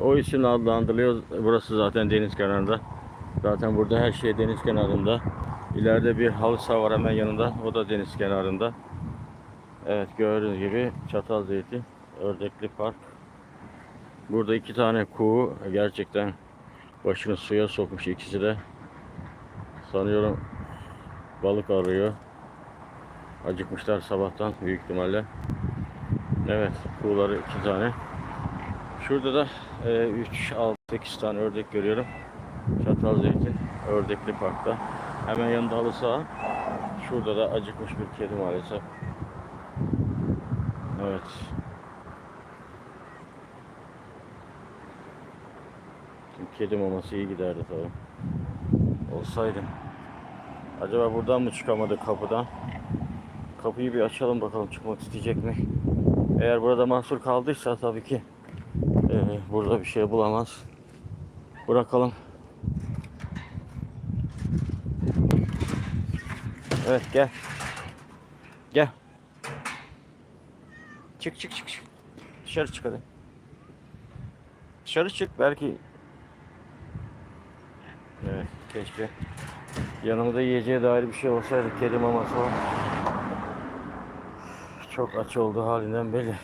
O isimle adlandırılıyor. Burası zaten deniz kenarında. Zaten burada her şey deniz kenarında. İleride bir halı saha var hemen yanında. O da deniz kenarında. Evet gördüğünüz gibi Çatalzeytin Ördekli Park. Burada iki tane kuğu gerçekten başını suya sokmuş ikisi de. Sanıyorum balık arıyor. Acıkmışlar sabahtan büyük ihtimalle. Evet kuğuları iki tane. Şurada da 3, 6, 8 tane ördek görüyorum. Çatalzeytin Ördekli Park'ta. Hemen yanında halı saha. Şurada da acıkmış bir kedi maalesef. Evet. Kedi maması iyi giderdi tabii. Olsaydı. Acaba buradan mı çıkamadı kapıdan? Kapıyı bir açalım bakalım çıkmak isteyecek mi? Eğer burada mahsur kaldıysa tabii ki eee, burada bir şey bulamaz. Bırakalım. Evet gel. Gel. Çık çık çık. çık. Dışarı çık hadi. Dışarı çık belki. Evet keşke. Yanımda yiyeceğe dair bir şey olsaydı kedi maması o. Çok aç olduğu halinden belli.